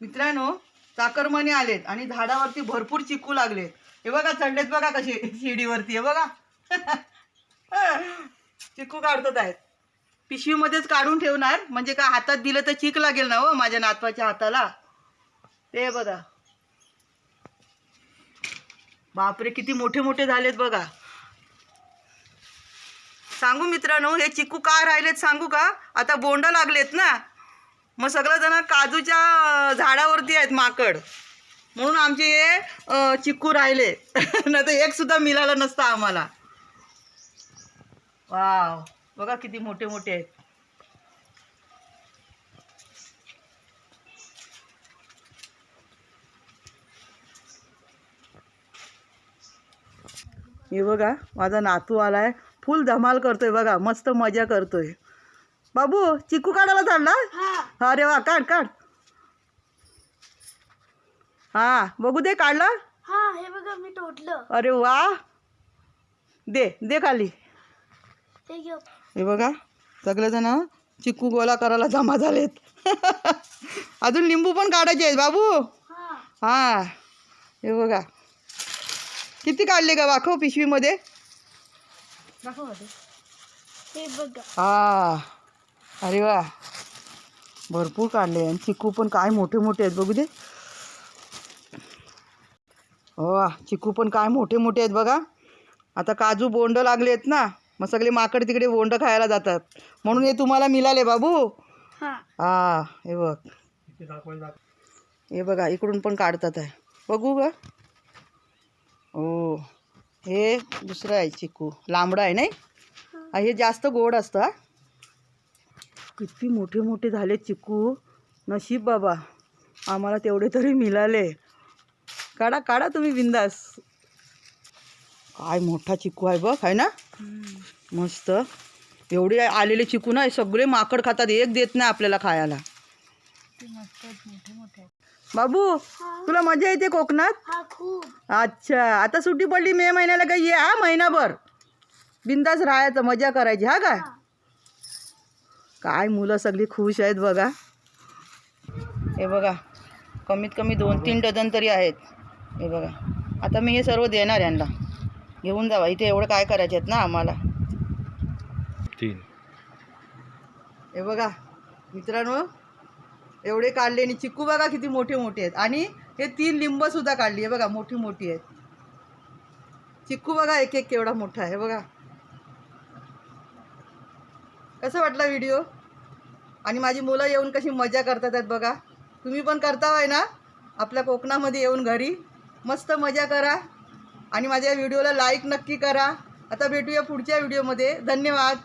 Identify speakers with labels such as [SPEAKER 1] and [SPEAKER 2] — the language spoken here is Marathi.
[SPEAKER 1] मित्रांनो चाकरमाने आलेत आणि झाडावरती भरपूर चिकू लागलेत. हे बघा चढलेत बघा कसे शिडीवरती हे बघा. चिकू काढतात आहेत. पिशवीमध्येच काढून ठेवणार म्हणजे का हातात दिलं तर चिक लागेल ना हो माझ्या नातवाच्या हाताला. ते बघा. बापरे किती मोठे मोठे झालेत बघा. सांगू मित्रांनो हे चिकू का राहिलेत सांगू का? आता बोंड लागलेत ना. मग सगळं जण काजूच्या झाडावरती आहेत माकड. म्हणून आमचे हे चिक्कू राहिले. नाही तर एक सुद्धा मिळालं नसतं आम्हाला. वाव. बघा किती मोठे मोठे आहेत. हे बघा माझा नातू आलाय. फुल धमाल करतोय बघा. मस्त मजा करतोय. बाबू चिकू काढायला चालला अरे वा काढ काढ. हा बघू दे काढला?
[SPEAKER 2] हा हे बघा मी तोडलं.
[SPEAKER 1] अरे वा. दे दे खाली.
[SPEAKER 2] ते घेऊ.
[SPEAKER 1] हे बघा सगळेजण चिकू गोळा करायला जमा झालेत. अजून लिंबू पण काढायचे आहेत बाबू.
[SPEAKER 2] हा.
[SPEAKER 1] हा हे बघा. किती काढले का वाखव पिशवीमध्ये.
[SPEAKER 2] हे बघा.
[SPEAKER 1] हा. अरे वा. भरपूर काढले आणि चिकू पण काय मोठे मोठे आहेत बघू दे. वा चिकू पण काय मोठे मोठे आहेत बघा. आता काजू बोंड लागले आहेत ना मग सगळे माकड तिकडे बोंड खायला जातात. म्हणून हे तुम्हाला मिळाले बाबू.
[SPEAKER 2] हा.
[SPEAKER 1] हा हे बघ. हे बघा इकडून पण काढतात आहे. बघू का हो हे दुसरं आहे चिकू. लांबडं आहे नाही? हा, हे जास्त गोड असतं हा. किती मोठे मोठे झाले चिकू. नशीब बाबा. आम्हाला तेवढे तरी मिळाले. काढा काढा तुम्ही बिंदास. काय मोठा चिकू आहे बघ आहे ना? मस्त. एवढे आलेले चिकू ना सगळे माकड खातात एक देत नाही आपल्याला खायला. बाबू तुला मजा येते कोकणात? अच्छा. आता सुट्टी पडली मे महिन्याला काही ये हा महिनाभर. बिंदास राहायचं मजा करायची हा काय काय मुलं सगळी खुश आहेत बघा. हे बघा कमीत कमी दोन तीन डझन तरी आहेत. हे बघा आता मी हे सर्व देणार यांना. घेऊन जावा इथे एवढं काय करायचे आहेत ना आम्हाला?
[SPEAKER 3] तीन.
[SPEAKER 1] हे बघा मित्रांनो एवढे काढले आणि चिक्कू बघा किती मोठे मोठे आहेत. आणि हे तीन लिंब सुद्धा काढली आहे बघा मोठी मोठी आहेत. चिक्कू बघा एक एक केवढा मोठा आहे बघा. कसं वाटला व्हिडिओ? आणि माझी मुलं येऊन कशी मजा करतात आहेत बघा. तुम्ही पण करता आहे ना? आपल्या कोकणामध्ये येऊन घरी. मस्त मजा करा. आणि माझ्या व्हिडिओला लाईक नक्की करा. आता भेटूया पुढच्या व्हिडिओमध्ये. धन्यवाद.